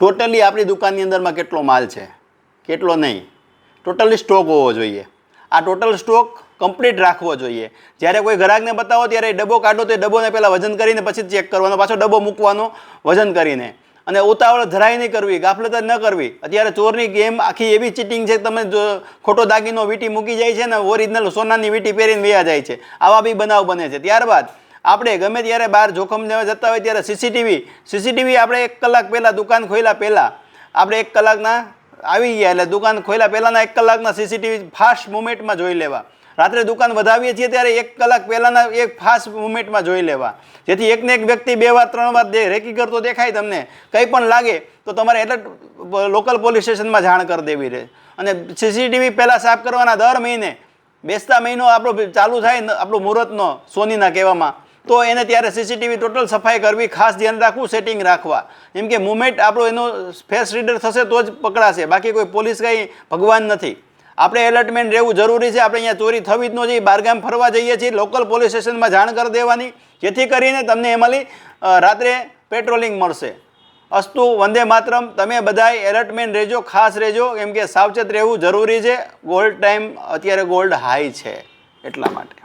Totally આપણી દુકાનની અંદરમાં કેટલો માલ છે, કેટલો નહીં. ટોટલી સ્ટોક હોવો જોઈએ. આ ટોટલ સ્ટોક કમ્પ્લીટ રાખવો જોઈએ. જ્યારે કોઈ ગ્રાહકને બતાવો ત્યારે ડબ્બો કાઢો તો એ ડબ્બોને પહેલાં વજન કરીને પછી ચેક કરવાનો, પાછો ડબ્બો મૂકવાનો વજન કરીને. અને ઉતાવળ ધરાય નહીં કરવી, ગાફલત ન કરવી. અત્યારે ચોરની ગેમ આખી એવી ચીટિંગ છે તમે જો ખોટો દાગીનો વીંટી મૂકી જાય છે ને ઓરિજિનલ સોનાની વીંટી પહેરીને વ્યા જાય છે. આવા બી બનાવ બને છે. ત્યારબાદ આપણે ગમે ત્યારે બહાર જોખમ લેવા જતા હોય ત્યારે સીસીટીવી સીસીટીવી આપણે એક કલાક પહેલાં દુકાન ખોલ્યા પહેલાં. આપણે એક કલાકના આવી ગયા એટલે દુકાન ખોલ્યા પહેલાંના એક કલાકના સીસીટીવી ફાસ્ટ મુમેન્ટમાં જોઈ લેવા. રાત્રે દુકાન વધાવીએ છીએ ત્યારે એક કલાક પહેલાંના એક ફાસ્ટ મુમેન્ટમાં જોઈ લેવા. જેથી એકને એક વ્યક્તિ બે વાર, ત્રણ વાર દે, રેકી કરતો દેખાય તમને. કંઈ પણ લાગે તો તમારે એટલે લોકલ પોલીસ સ્ટેશનમાં જાણ કરી દેવી રહે. અને સીસીટીવી પહેલાં સાફ કરવાના દર મહિને. બેસતા મહિનો આપણો ચાલુ થાય આપણું મુહૂર્તનો સોનીના કહેવામાં. તો એને ત્યારે સીસીટીવી ટોટલ સફાઈ કરવી, ખાસ ધ્યાન રાખવું સેટિંગ રાખવા. એમ કે મુમેન્ટ આપણો એનો ફેસ રીડર થશે તો જ પકડાશે. બાકી કોઈ પોલીસ કંઈ ભગવાન નથી. આપણે એલર્ટમેન્ટ રહેવું જરૂરી છે. આપણે અહીંયા ચોરી થવી જ ન જોઈએ. બહારગામ ફરવા જઈએ છીએ. લોકલ પોલીસ સ્ટેશનમાં જાણ કરી દેવાની. જેથી કરીને તમને એમાંથી રાત્રે પેટ્રોલિંગ મળશે. અસ્તુ વંદે માતરમ. તમે બધાએ એલર્ટમેન્ટ રહેજો, ખાસ રહેજો. કેમ કે સાવચેત રહેવું જરૂરી છે. ગોલ્ડ ટાઈમ અત્યારે ગોલ્ડ હાઈ છે. એટલા માટે.